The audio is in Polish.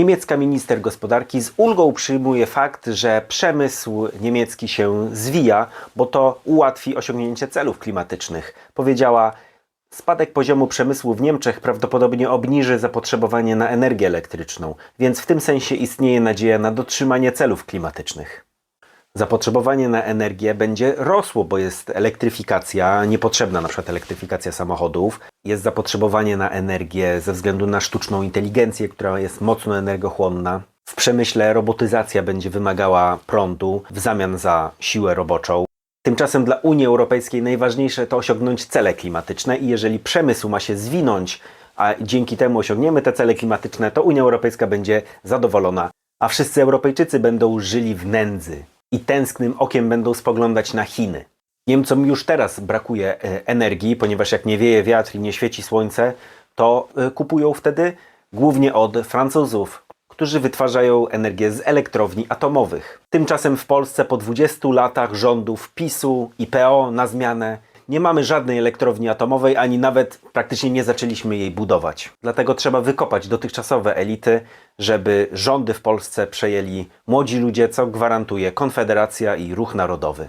Niemiecka minister gospodarki z ulgą przyjmuje fakt, że przemysł niemiecki się zwija, bo to ułatwi osiągnięcie celów klimatycznych. Powiedziała, spadek poziomu przemysłu w Niemczech prawdopodobnie obniży zapotrzebowanie na energię elektryczną, więc w tym sensie istnieje nadzieja na dotrzymanie celów klimatycznych. Zapotrzebowanie na energię będzie rosło, bo jest elektryfikacja, niepotrzebna na przykład elektryfikacja samochodów. Jest zapotrzebowanie na energię ze względu na sztuczną inteligencję, która jest mocno energochłonna. W przemyśle robotyzacja będzie wymagała prądu w zamian za siłę roboczą. Tymczasem dla Unii Europejskiej najważniejsze to osiągnąć cele klimatyczne i jeżeli przemysł ma się zwinąć, a dzięki temu osiągniemy te cele klimatyczne, to Unia Europejska będzie zadowolona, a wszyscy Europejczycy będą żyli w nędzy i tęsknym okiem będą spoglądać na Chiny. Niemcom już teraz brakuje e, energii, ponieważ jak nie wieje wiatr i nie świeci słońce, to e, kupują wtedy głównie od Francuzów, którzy wytwarzają energię z elektrowni atomowych. Tymczasem w Polsce po 20 latach rządów PiSu i PO na zmianę nie mamy żadnej elektrowni atomowej, ani nawet praktycznie nie zaczęliśmy jej budować. Dlatego trzeba wykopać dotychczasowe elity, żeby rządy w Polsce przejęli młodzi ludzie, co gwarantuje Konfederacja i Ruch Narodowy.